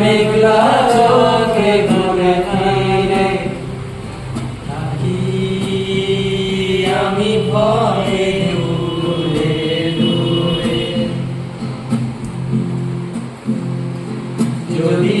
মেঘলা চোখে ঘুরে ফিরে থাকি। আমি ভয়ে দূরে দূরে। যদি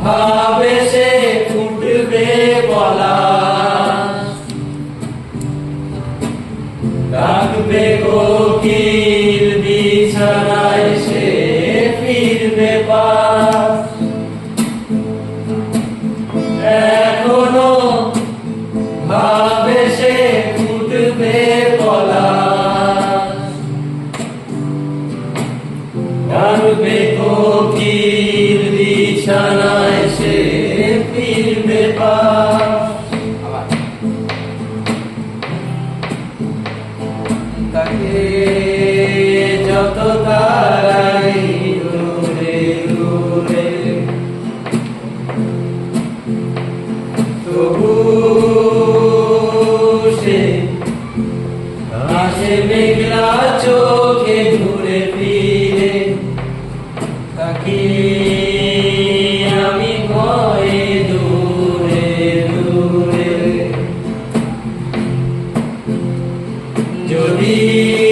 ভাবে সে ফুটবে বলা। ডাকবে কোকিল, বিছানায় সে ফিরবে এখনও ভাবে সে ফুটবে পলাশ ডাকবে কোকিল বিছানায় সে ফিরবে তাকে যত তারাই দূরে দূরে। তবু সে আসে মেঘলা চোখে ঘুরে ফিরে। তাকে যদি